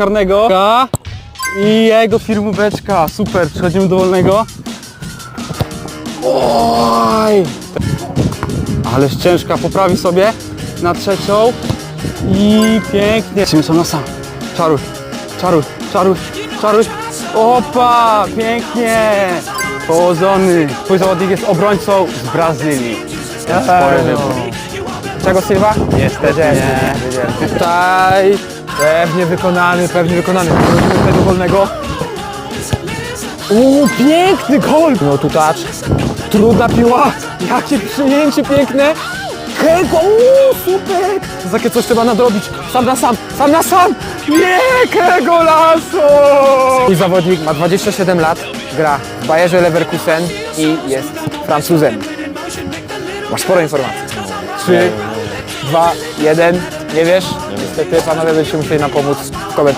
karnego i jego firmóweczka. Super, przechodzimy do wolnego. Oj! Ależ ciężka, poprawi sobie na trzecią i pięknie. Lecimy sam na sam. Czaruj, czaruj, czaruj, czaruj. Opa, pięknie. Położony. Twój zawodnik jest obrońcą z Brazylii. Spory wybór. Czego Silva? Niestety nie. Tutaj Pewnie wykonany, pewnie wykonany. Przechodzimy tutaj do wolnego. Uuu, piękny gol! No tu touch. Trudna piła. Jakie przyjęcie piękne. Kego, uuu, super! Takie coś trzeba nadrobić. Sam na sam, sam na sam! Nie, Kego Lasso! I zawodnik ma 27 lat, gra w Bayerze Leverkusen i jest Francuzem. Masz sporo informacji. 3, 2, 1. Nie wiesz? Niestety panowie będziecie musieli nam pomóc w.